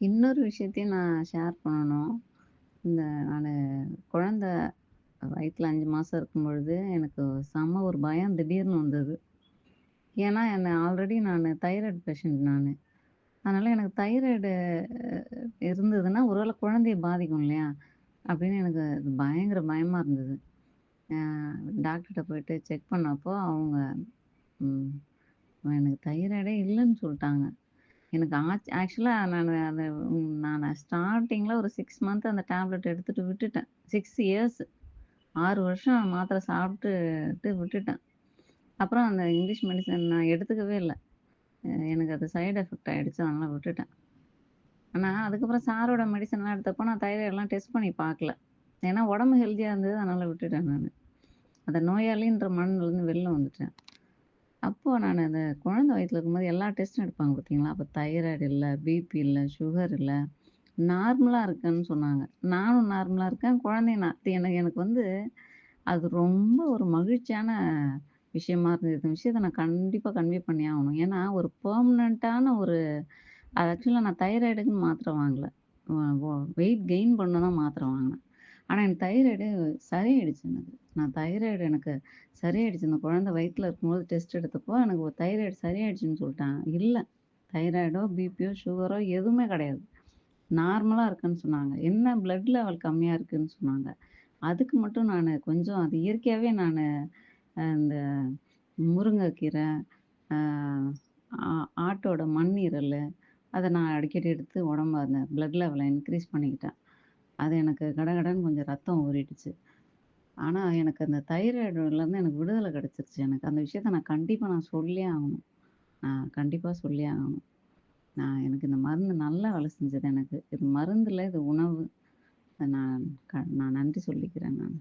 இன்னொரு விஷயத்தையும் நான் ஷேர் பண்ணணும். இந்த நான் குழந்த வயித்துல 5 மாசம் இருக்கும்பொழுது, எனக்கு செம்ம ஒரு பயம் திடீர்னு வந்தது. ஏன்னா, என்னை ஆல்ரெடி நான் தைராய்டு பேஷண்ட் நான் அதனால் எனக்கு தைராய்டு இருந்ததுன்னா, ஒருவேளை குழந்தைய பாதிக்கும் இல்லையா? அப்படின்னு எனக்கு பயங்கர பயமாக இருந்தது. டாக்டர்கிட்ட போயிட்டு செக் பண்ணப்போ, அவங்க எனக்கு தைராய்டே இல்லைன்னு சொல்லிட்டாங்க எனக்கு ஆச்சு ஆக்சுவலாக நான் அத நான் நானு ஒரு சிக்ஸ் மந்த் அந்த டேப்லெட் எடுத்துகிட்டு விட்டுட்டேன். சிக்ஸ் இயர்ஸ் ஆறு வருஷம் மாத்திரை சாப்பிட்டுட்டு விட்டுட்டேன். அப்புறம் அந்த இங்கிலீஷ் மெடிசன் நான் எடுத்துக்கவே இல்லை எனக்கு அது சைடு எஃபெக்ட் ஆகிடுச்சு அதனால் விட்டுட்டேன். ஆனால் அதுக்கப்புறம் சாரோட மெடிசன்லாம் எடுத்தப்போ நான் தைராய்டெலாம் டெஸ்ட் பண்ணி பார்க்கல. ஏன்னா, உடம்பு ஹெல்த்தியாக இருந்தது. அதனால் விட்டுட்டேன் நான் அந்த நோயாளின்ற மனநிலையிலருந்து வெளில வந்துட்டேன். அப்போ நான் அந்த குழந்தை வயித்துல இருக்கும்போது எல்லா டெஸ்ட்டும் எடுப்பாங்க பார்த்தீங்களா? அப்போ தைராய்டு இல்லை பிபி இல்லை சுகர் இல்லை நார்மலாக இருக்கேன்னு சொன்னாங்க. நானும் நார்மலாக இருக்கேன். குழந்தையும் நான் எனக்கு எனக்கு வந்து அது ரொம்ப ஒரு மகிழ்ச்சியான விஷயமா இருந்தது. இந்த விஷயத்த நான் கண்டிப்பாக கன்வே பண்ணியே ஆகணும். ஏன்னா, ஒரு பெர்மனண்ட்டான ஒரு அது நான் தைராய்டுக்குன்னு மாத்திரை வாங்கலை வெயிட் கெயின் பண்ண தான் மாத்திரை வாங்கினேன் ஆனால் எனக்கு தைராய்டு சரியாயிடுச்சு எனக்கு. நான் தைராய்டு எனக்கு சரியாயிடுச்சு. இந்த குழந்தை வயிற்றில் இருக்கும்போது டெஸ்ட் எடுத்தப்போ, எனக்கு ஒரு தைராய்டு சரியாயிடுச்சுன்னு சொல்லிட்டாங்க இல்லை தைராய்டோ, பிபியோ, சுகரோ எதுவுமே கிடையாது. நார்மலாக இருக்குன்னு சொன்னாங்க. என்ன பிளட் லெவல் கம்மியாக இருக்குதுன்னு சொன்னாங்க. அதுக்கு மட்டும் நான் கொஞ்சம் அது இயற்கையாகவே நான் இந்த முருங்கைக்கீரை, ஆட்டோட மண்ணீரல் அதை நான் அடிக்கடி எடுத்து உடம்பு அந்த பிளட் லெவலை இன்க்ரீஸ் பண்ணிக்கிட்டேன். அது எனக்கு கடகடன்னு கொஞ்சம் ரத்தம் ஊறிடுச்சு. ஆனால் எனக்கு அந்த தைராய்டுலேருந்து எனக்கு விடுதலை கிடச்சிருச்சு எனக்கு. அந்த விஷயத்த நான் கண்டிப்பாக நான் சொல்லியே ஆகணும். நான் கண்டிப்பாக சொல்லியே ஆகணும். நான் எனக்கு இந்த மருந்து நல்லா வேலை செஞ்சது எனக்கு. இது மருந்தில் இது உணவு. நான் க நான் நன்றி சொல்லிக்கிறேன் நான்